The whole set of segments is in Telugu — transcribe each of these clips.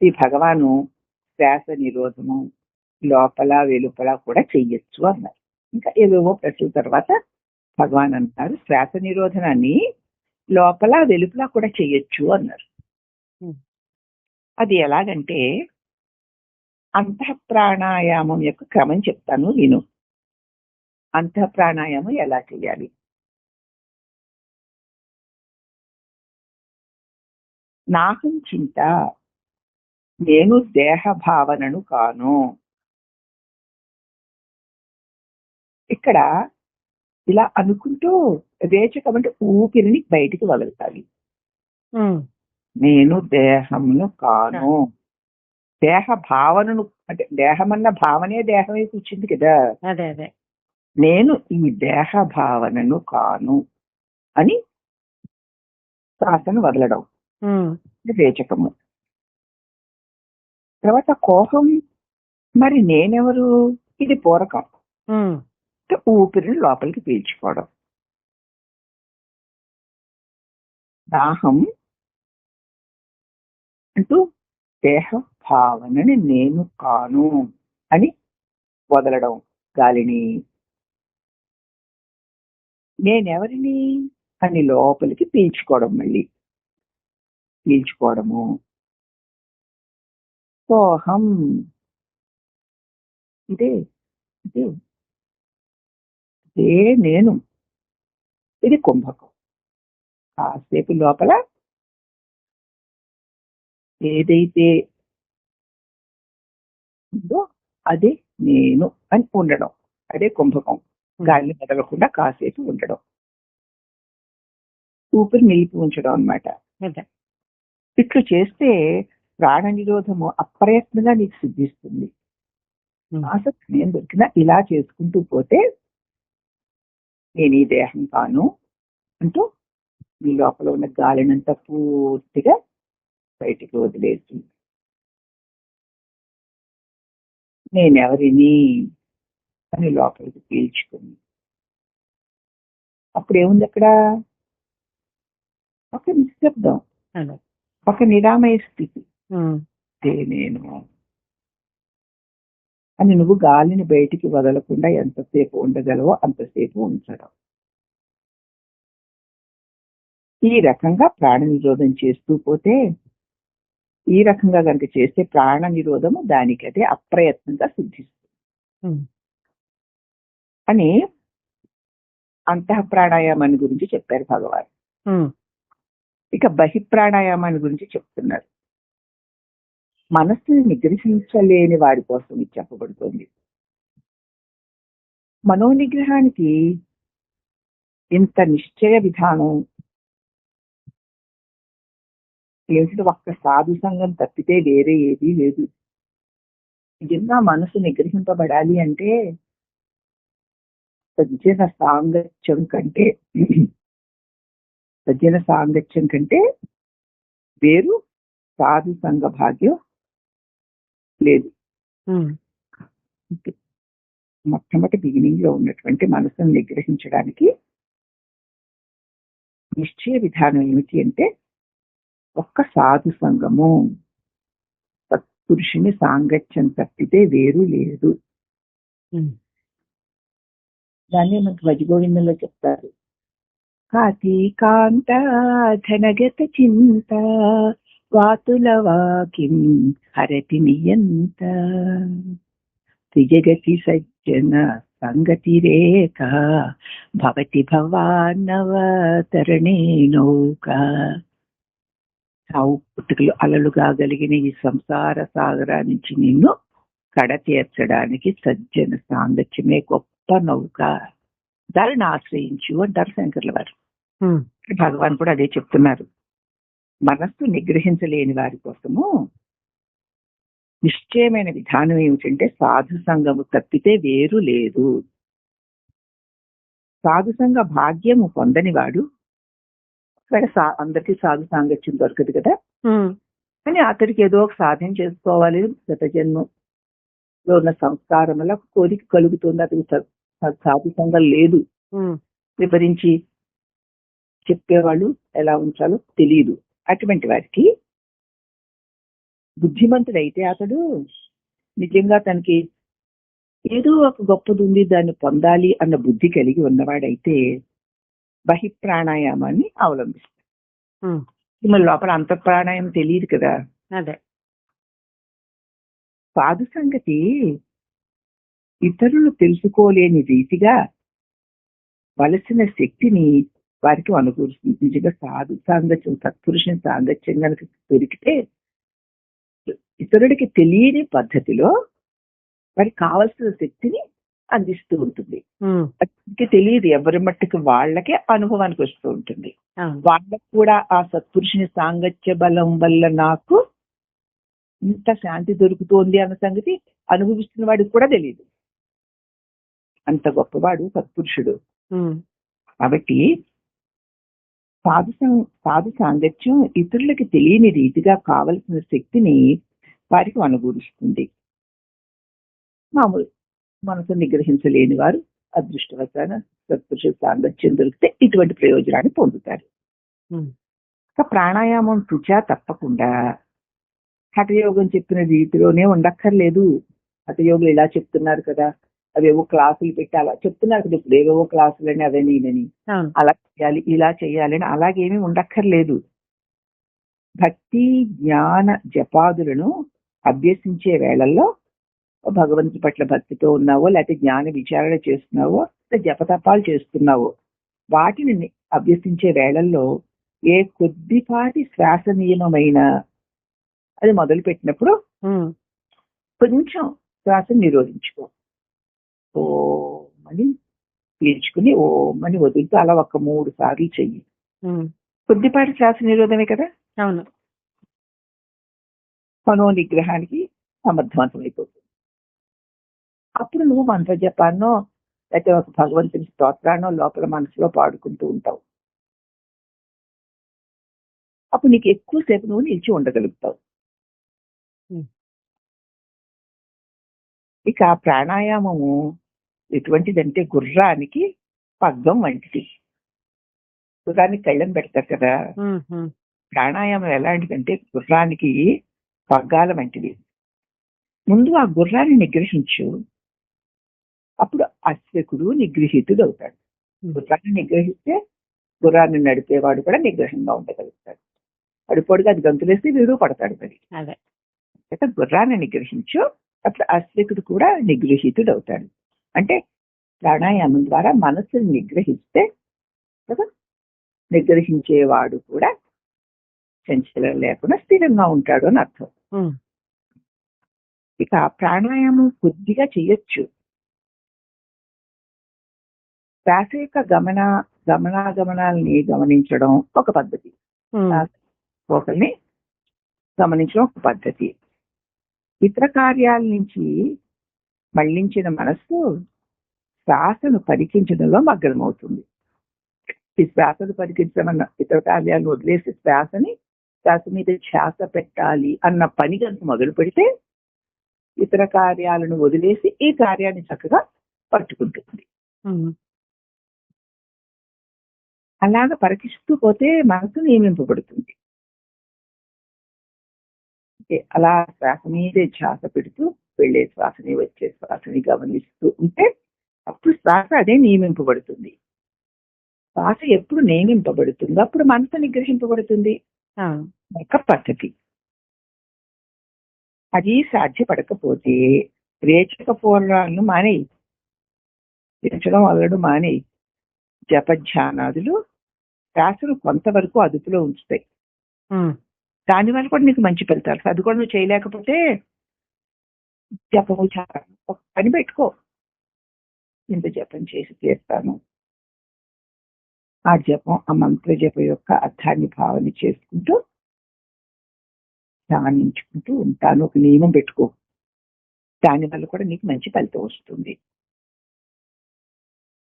ఈ భగవాను శ్వాస నిరోధము లోపల వెలుపల కూడా చెయ్యొచ్చు అన్నారు. ఇంకా ఏవేవో ప్రశ్నల తర్వాత భగవాన్ అన్నారు శ్వాస నిరోధనాన్ని లోపల వెలుపల కూడా చెయ్యొచ్చు అన్నారు. అది ఎలాగంటే అంతః ప్రాణాయామం యొక్క క్రమం చెప్తాను నేను అంతః ప్రాణాయామం ఎలా చేయాలి నాహం చింత నేను దేహ భావనను కాను. ఇక్కడ ఇలా అనుకుంటూ రేచకం అంటే ఊపిరిని బయటికి వదులుతాలి ఉమ్, నేను దేహమును కాను. దేహ భావనను అంటే దేహం అన్న భావనే దేహమే కూర్చుంది కదా. అదే అదే. నేను ఈ దేహ భావనను కాను అని శ్వాసను వదలడం. రేచకము తర్వాత కోపం మరి నేనెవరు? ఇది పూరకం. ఊపిరిని లోపలికి పీల్చుకోవడం. దాహం అంటూ దేహ భావనని నేను కాను అని వదలడం గాలిని. నేనెవరిని? అని లోపలికి పీల్చుకోవడం మళ్ళీ. పీల్చుకోవడము. సోహం ఇదే ఇదే. ఇదే నేను. ఇది కుంభకం. కాసేపు లోపల ఏదైతే ఉందో అదే నేను అని ఉండడం. అదే కుంభకం. గాలిని వదలకుండా కాసేపు ఉండడం. ఊపిరి నిలిపి ఉంచడం అన్నమాట. అదే. ఇట్లు చేస్తే ప్రాణ నిరోధము అప్రయత్నంగా నీకు సిద్ధిస్తుంది. ఆసక్తి నేను దొరికినా ఇలా చేసుకుంటూ పోతే నేను ఈ దేహం కాను అంటూ మీ లోపల ఉన్న గాలినంతా పూర్తిగా బయటికి వదిలేసి నేనెవరిని అని లోపలికి పీల్చుకుని అప్పుడు ఏముంది అక్కడ? ఒక నిశ్శబ్దం. ఒక నిరామయ స్థితి. నేను. అని నువ్వు గాలిని బయటికి వదలకుండా ఎంతసేపు ఉండగలవో అంతసేపు ఉంచడం. ఈ రకంగా ప్రాణ నిరోధం చేస్తూ పోతే ఈ రకంగా కనుక చేస్తే ప్రాణ నిరోధము దానికదే అప్రయత్నంగా సిద్ధిస్తుంది. అని అంతః ప్రాణాయామాన్ని గురించి చెప్పారు భగవాన్. ఇక బహి ప్రాణాయామాన్ని గురించి చెప్తున్నారు. మనస్సుని నిగ్రహించలేని వారి కోసం ఇది చెప్పబడుతుంది. మనోనిగ్రహానికి ఇంత నిశ్చయ విధానం తెలిసిన ఒక్క సాధు సంఘం తప్పితే వేరే ఏదీ లేదు. నిజంగా మనసు నిగ్రహింపబడాలి అంటే సజ్జన సాంగత్యం కంటే సజ్జన సాంగత్యం కంటే వేరు సాధు సంఘ భాగ్యం లేదు. ఉమ్, మొట్టమొదటి బిగినింగ్లో ఉన్నటువంటి మనసును నిగ్రహించడానికి నిశ్చయ విధానం ఏమిటి అంటే ఒక్క సాధు సంఘము సత్పురుషుని సాంగత్యం తప్పితే వేరు లేదు. ఉమ్, దాన్ని మనకు భజగోవిందంలో చెప్తారు. కాతి కాంత ధనగత చింత వాతుల వాకిం హరతి నియంత. త్రిజగతి సజ్జన సంగతి రేఖ భవతి భవానవ తరణే నౌక. సావు పుట్టుకలు అలలుగా కలిగిన ఈ సంసార సాగరా నుంచి నిన్ను కడ తీర్చడానికి సజ్జన సాంగత్యమే గొప్ప నౌక. దానిని ఆశ్రయించు అంటారు శంకర్ల వారు. భగవాన్ కూడా అదే చెప్తున్నారు. మనస్సు నిగ్రహించలేని వారి కోసము నిశ్చయమైన విధానం ఏమిటంటే సాధు సంఘము తప్పితే వేరు లేదు. సాధు సంఘ భాగ్యము పొందని వాడు ఒకవేళ సా అందరికీ సాధు సాంగత్యం దొరకదు కదా. కానీ అతడికి ఏదో ఒక సాధన చేసుకోవాలి. గత జన్మలో ఉన్న సంస్కారం వల్ల కోరిక కలుగుతుంది. అతనికి సాధు సంఘం లేదు. వివరించి చెప్పేవాళ్ళు ఎలా ఉంచాలో తెలియదు అటువంటి వారికి బుద్ధిమంతుడైతే అతడు నిజంగా తనకి ఏదో ఒక గొప్పది ఉంది దాన్ని పొందాలి అన్న బుద్ధి కలిగి ఉన్నవాడైతే బహి ప్రాణాయామాన్ని అవలంబిస్తాడు లోపల అంత ప్రాణాయామం తెలియదు కదా. అదే. సాధు సంగతి ఇతరులు తెలుసుకోలేని రీతిగా వలసిన శక్తిని వారికి అనుకూరుస్తుంది నిజంగా సాధు సాంగత్యం సత్పురుషుని సాంగత్యం కనుక దొరికితే ఇతరుడికి తెలియని పద్ధతిలో వారికి కావలసిన శక్తిని అందిస్తూ ఉంటుంది. తెలియదు ఎవరి మట్టుకు వాళ్ళకే అనుభవానికి వస్తూ ఉంటుంది. వాళ్ళకు కూడా ఆ సత్పురుషుని సాంగత్య బలం వల్ల నాకు ఇంత శాంతి దొరుకుతోంది అన్న సంగతి అనుభవిస్తున్న వాడికి కూడా తెలియదు అంత గొప్పవాడు సత్పురుషుడు. కాబట్టి సాధు సాధు సాంగత్యం ఇతరులకి తెలియని రీతిగా కావలసిన శక్తిని వారికి అనుభూరిస్తుంది మామూలు మనసు నిగ్రహించలేని వారు అదృష్టవశాన సత్పురుష సాంగత్యం దొరికితే ఇటువంటి ప్రయోజనాన్ని పొందుతారు. ప్రాణాయామం రుచా తప్పకుండా. హఠయోగం చెప్పిన రీతిలోనే ఉండక్కర్లేదు. హఠయోగులు ఇలా చెప్తున్నారు కదా. అవేవో క్లాసులు పెట్టి అలా చెప్తున్నారు కదా ఇప్పుడు ఏవేవో క్లాసులని అవని ఇవని. అవును. అలా చేయాలి ఇలా చేయాలని అలాగేమీ ఉండక్కర్లేదు. భక్తి జ్ఞాన జపాదులను అభ్యసించే వేళల్లో భగవంతుడి పట్ల భక్తితో ఉన్నావో లేకపోతే జ్ఞాన విచారణ చేస్తున్నావో జపతపాలు చేస్తున్నావో వాటిని అభ్యసించే వేళల్లో ఏ కొద్దిపాటి శ్వాస నియమమైన అది మొదలు పెట్టినప్పుడు కొంచెం శ్వాస నిరోధించుకో. ఓం అని పీల్చుకుని ఓం అని వదులుతూ అలా ఒక మూడు సార్లు చెయ్యి. కొద్దిపాటి శ్వాస నిరోధమే కదా? అవును. మనో నిగ్రహానికి సమర్థవంతమైపోతుంది. అప్పుడు నువ్వు మంత్ర జపాన్నో లేకపోతే ఒక భగవంతుని స్తోత్రాన్నో లోపల మనసులో పాడుకుంటూ ఉంటావు. అప్పుడు నీకు ఎక్కువసేపు నువ్వు నిలిచి ఉండగలుగుతావు. ఇక ఆ ప్రాణాయామము ఎటువంటిదంటే గుర్రానికి పగ్గం వంటిది. గుర్రానికి కళ్ళం పెడతారు కదా. ప్రాణాయామం ఎలాంటిదంటే గుర్రానికి పగ్గాల వంటిది. ముందు ఆ గుర్రాన్ని నిగ్రహించు. అప్పుడు అశ్వకుడు నిగ్రహితుడు అవుతాడు. గుర్రాన్ని నిగ్రహిస్తే గుర్రాన్ని నడిపేవాడు కూడా నిగ్రహంగా ఉండగలుగుతాడు. పడిపోడుగా అది గంతులేస్తే వీడు పడతాడు మరి. గుర్రాన్ని నిగ్రహించు. అప్పుడు అశ్వకుడు కూడా నిగ్రహితుడు అవుతాడు. అంటే ప్రాణాయామం ద్వారా మనసుని నిగ్రహిస్తే కదా నిగ్రహించేవాడు కూడా చంచలం లేకుండా స్థిరంగా ఉంటాడు అని అర్థం. ఇక ప్రాణాయామం కొద్దిగా చెయ్యొచ్చు శ్వాస యొక్క గమన గమనాగమనాలని గమనించడం ఒక పద్ధతి. ఒకరిని గమనించడం ఒక పద్ధతి. ఇతర కార్యాల నుంచి మళ్ళించిన మనస్సు శ్వాసను పరికించడంలో మగ్నమవుతుంది. ఈ శ్వాసను పరికించడం అన్న ఇతర కార్యాలను వదిలేసి శ్వాసని శ్వాస మీద శ్వాస పెట్టాలి అన్న పని కనుక మొదలు పెడితే ఇతర కార్యాలను వదిలేసి ఈ కార్యాన్ని చక్కగా పట్టుకుంటుంది. అలాగ పరికిస్తూ పోతే మనసు నియమింపబడుతుంది. అలా శ్వాస మీదే ధ్యాస పెడుతూ వెళ్ళే శ్వాసని వచ్చే శ్వాసని గమనిస్తూ ఉంటే అప్పుడు శ్వాస అదే నియమింపబడుతుంది. శ్వాస ఎప్పుడు నియమింపబడుతుందో అప్పుడు మనసు నిగ్రహింపబడుతుంది. ఒక పద్ధతి. అది సాధ్యపడకపోతే రేచక పూర్వాలను మానేయి. రేచడం వల్లడు మానేయి. జపధ్యానాదులు శ్వాసను కొంతవరకు అదుపులో ఉంచుతాయి. దానివల్ల కూడా నీకు మంచి ఫలితాలు. అది కూడా నువ్వు చేయలేకపోతే జపము చాలా ఒక పని పెట్టుకో. ఇంత జపం చేసి తీరుతాను. ఆ జపం ఆ మంత్ర జపం యొక్క అర్థాన్ని భావన చేసుకుంటూ ధ్యానించుకుంటూ ఉంటాను. ఒక నియమం పెట్టుకో. దానివల్ల కూడా నీకు మంచి ఫలితం వస్తుంది.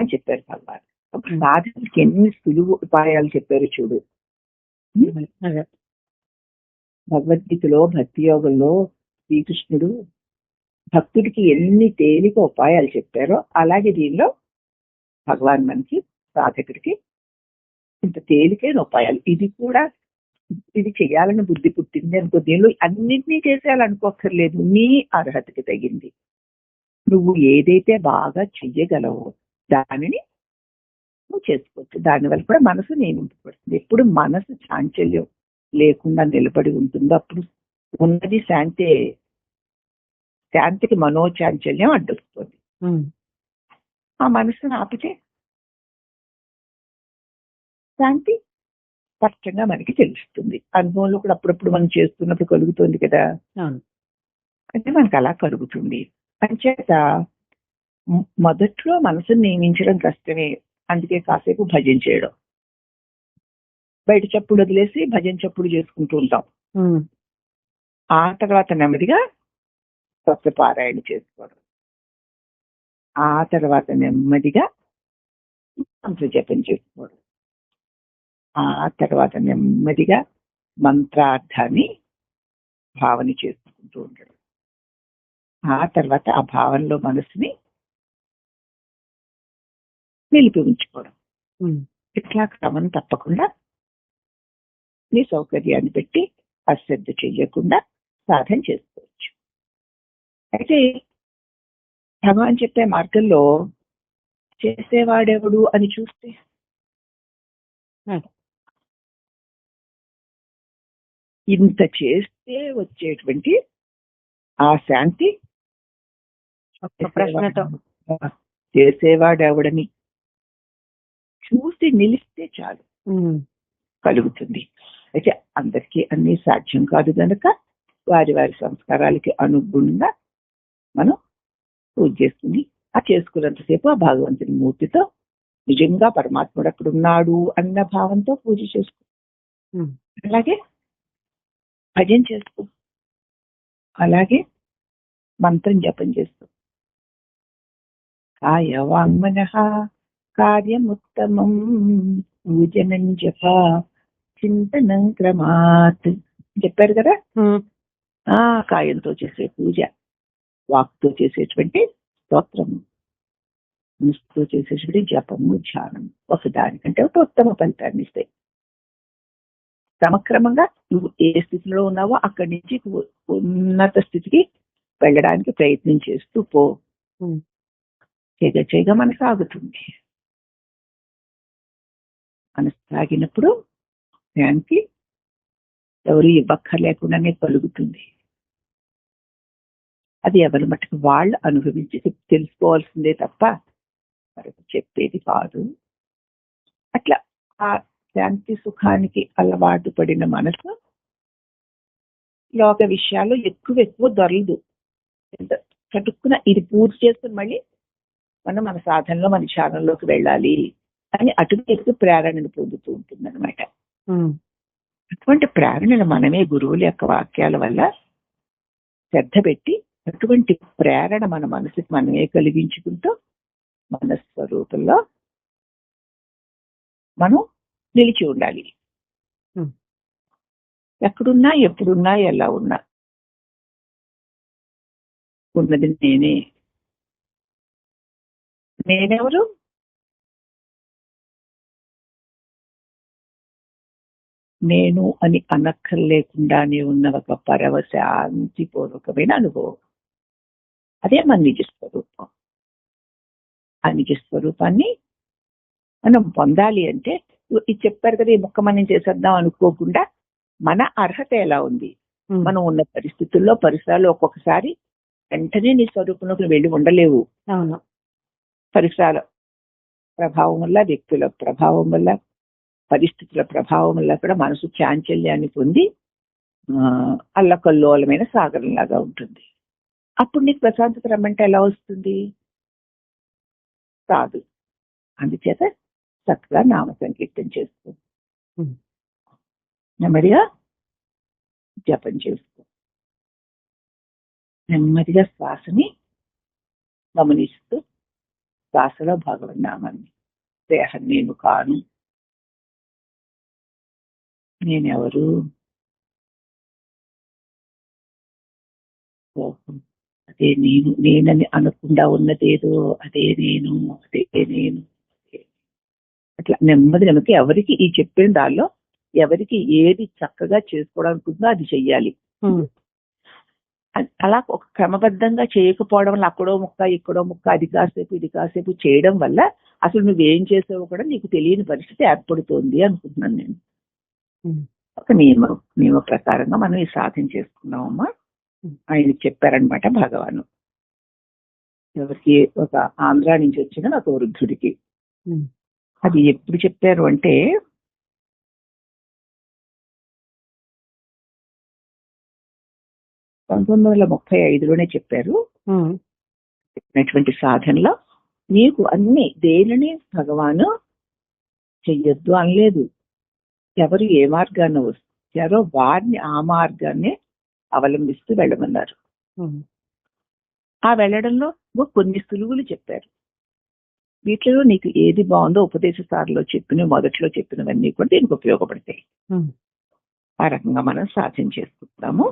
అని చెప్పారు భగవాన్ ఒక సాధనకి ఎన్ని సులువు ఉపాయాలు చెప్పారు చూడు. భగవద్గీతలో భక్తి యోగంలో శ్రీకృష్ణుడు భక్తుడికి ఎన్ని తేలిక ఉపాయాలు చెప్పారో అలాగే దీనిలో భగవాన్ మనకి సాధకుడికి ఇంత తేలికైన ఉపాయాలు. ఇది కూడా ఇది చేయాలని బుద్ధి పుట్టింది అనుకో దీనిలో అన్నింటినీ చేసేయాలనుకోక్కర్లేదు. నీ అర్హతకి తగింది. నువ్వు ఏదైతే బాగా చెయ్యగలవో దానిని నువ్వు చేసుకోవచ్చు. దానివల్ల కూడా మనసు నియమింపబడుతుంది ఎప్పుడు మనసు చాంచల్యం లేకుండా నిలబడి ఉంటుందో. అప్పుడు ఉన్నది శాంతి శాంతికి మనోచాంచల్యం అడ్డొస్తుంది ఆ మనసును ఆపితే శాంతి స్పష్టంగా మనకి తెలుస్తుంది. అనుభవంలో కూడా అప్పుడప్పుడు మనం చేస్తున్నప్పుడు కలుగుతుంది కదా. అంటే మనకు అలా కలుగుతుంది. అంచేత మొదట్లో మనసుని నియమించడం కష్టమే. అందుకే కాసేపు భజన చేయడం. బయట చప్పుడు వదిలేసి భజన చప్పుడు చేసుకుంటూ ఉంటాం. ఆ తర్వాత నెమ్మదిగా సత్యపారాయణ చేసుకోవడం. ఆ తర్వాత నెమ్మదిగా మంత్ర జపం చేసుకోవడం. ఆ తర్వాత నెమ్మదిగా మంత్రార్థాన్ని భావన చేసుకుంటూ ఉండడం. ఆ తర్వాత ఆ భావనలో మనసుని నిలిపి ఉంచుకోవడం. ఇట్లా క్రమం తప్పకుండా నీ సౌకర్యాన్ని పెట్టి అశ్రద్ధ చెయ్యకుండా సాధన చేసుకోవచ్చు. అయితే భగవాన్ చెప్పే మార్గంలో చేసేవాడెవడు అని చూస్తే. ఇంత చేస్తే వచ్చేటువంటి ఆ శాంతి ప్రశ్నతో. చేసేవాడెవడని చూసి నిలిస్తే చాలు. కలుగుతుంది. అయితే అందరికీ అన్ని సాధ్యం కాదు కనుక వారి వారి సంస్కారాలకి అనుగుణంగా మనం పూజ చేసుకుని ఆ చేసుకున్నంతసేపు ఆ భగవంతుని మూర్తితో నిజంగా పరమాత్ముడు అక్కడ ఉన్నాడు అన్న భావంతో పూజ చేసుకో. అలాగే భజన చేసుకో. అలాగే మంత్రం జపం చేస్తూ కాయ వాంగ్మన కార్యముత్తమం పూజనం జప. చింతనం క్రమాత్ చెప్పారు కదా? ఆ కాయంతో చేసే పూజ వాక్తో చేసేటువంటి స్తోత్రము మనసుతో చేసేటువంటి జపము ధ్యానం ఒకదానికంటే ఒక ఉత్తమ ఫలితాన్ని ఇస్తాయి. క్రమక్రమంగా నువ్వు ఏ స్థితిలో ఉన్నావో అక్కడి నుంచి ఉన్నత స్థితికి వెళ్ళడానికి ప్రయత్నం చేస్తూ పో. చేయగా చేయగా మనకు సాగుతుంది మనసు సాగినప్పుడు దానికి ఎవరు ఇవ్వక్కర్లేకుండానే కలుగుతుంది అది ఎవరి మటుకు వాళ్ళు అనుభవించి తెలుసుకోవాల్సిందే తప్ప మరొక చెప్పేది కాదు. అట్లా ఆ శాంతి సుఖానికి అలవాటు పడిన మనసు లోక విషయాలు ఎక్కువ ఎక్కువ దొరలదు. ఎంత చటుక్కున ఇది పూర్తి చేసుకుని మళ్ళీ మనం మన సాధనలో మన ధ్యానంలోకి వెళ్ళాలి అని అటువైపు ప్రేరణను పొందుతూ ఉంటుంది అనమాట అటువంటి ప్రేరణను మనమే గురువుల యొక్క వాక్యాల వల్ల శ్రద్ధ పెట్టి అటువంటి ప్రేరణ మన మనసుకి మనమే కలిగించుకుంటూ మన స్వరూపంలో మనం నిలిచి ఉండాలి. ఎక్కడున్నా ఎప్పుడున్నా ఎలా ఉన్నా. ఉన్నది నేనే. నేనెవరు? నేను అని అనక్కర్లేకుండానే ఉన్న ఒక పరవ శాంతిపూర్వకమైన అనుభవం. అదే మన నిజ స్వరూపం. ఆ నిజ స్వరూపాన్ని మనం పొందాలి అంటే ఇది చెప్పారు కదా ఈ మొక్క మనం చేసేద్దాం అనుకోకుండా మన అర్హత ఎలా ఉంది? మనం ఉన్న పరిస్థితుల్లో పరిసరాలు ఒక్కొక్కసారి వెంటనే నీ స్వరూపంలోకి వెళ్ళి ఉండలేవు. అవును. పరిసరాల ప్రభావం వల్ల వ్యక్తుల ప్రభావం వల్ల పరిస్థితుల ప్రభావం వల్ల కూడా మనసు చాంచల్యాన్ని పొంది అల్లకల్లోలమైన సాగరంలాగా ఉంటుంది. అప్పుడు నీకు ప్రశాంతత రమ్మంటే ఎలా వస్తుంది? కాదు. అందుచేత చక్కగా నామ సంకీర్తన చేసుకో. నెమ్మదిగా జపం చేసుకో. నెమ్మదిగా శ్వాసని గమనిస్తూ శ్వాసలో భగవన్నామాన్ని దేహం నేను కాను నేనెవరు? ఓహో, అదే నేను నేనని అనకుండా ఉన్నదేదో అదే నేను అదే నేను. అట్లా నెమ్మది నెమ్మది ఎవరికి ఈ చెప్పిన దానిలో ఎవరికి ఏది చక్కగా చేసుకోవడానికి ఉందో అది చెయ్యాలి. అలా ఒక క్రమబద్ధంగా చేయకపోవడం వల్ల అక్కడో ముక్క ఇక్కడో ముక్క అది కాసేపు ఇది కాసేపు చేయడం వల్ల అసలు నువ్వేం చేసావో కూడా నీకు తెలియని పరిస్థితి ఏర్పడుతోంది అనుకుంటున్నాను నేను. ఒక నియమం నియమ ప్రకారంగా మనం ఈ సాధన చేసుకున్నామమ్మా. ఆయన చెప్పారనమాట భగవాను. ఎవరికి ఒక ఆంధ్ర నుంచి వచ్చిన ఒక వృద్ధుడికి. అది ఎప్పుడు చెప్పారు అంటే పంతొమ్మిది వందల ముప్పై ఐదులోనే చెప్పారు. చెప్పినటువంటి సాధనలో నీకు అన్ని దేనిని భగవాను చెయ్యొద్దు అనలేదు. ఎవరు ఏ మార్గాన్ని వచ్చారో వారిని ఆ మార్గాన్ని అవలంబిస్తూ వెళ్ళమన్నారు. ఆ వెళ్ళడంలో కొన్ని సులువులు చెప్పారు. వీటిలో నీకు ఏది బాగుందో ఉపదేశ సార్లో చెప్పిన మొదట్లో చెప్పినవన్నీ కూడా దీనికి ఉపయోగపడతాయి. ఆ రకంగా మనం సాధన చేసుకుంటాము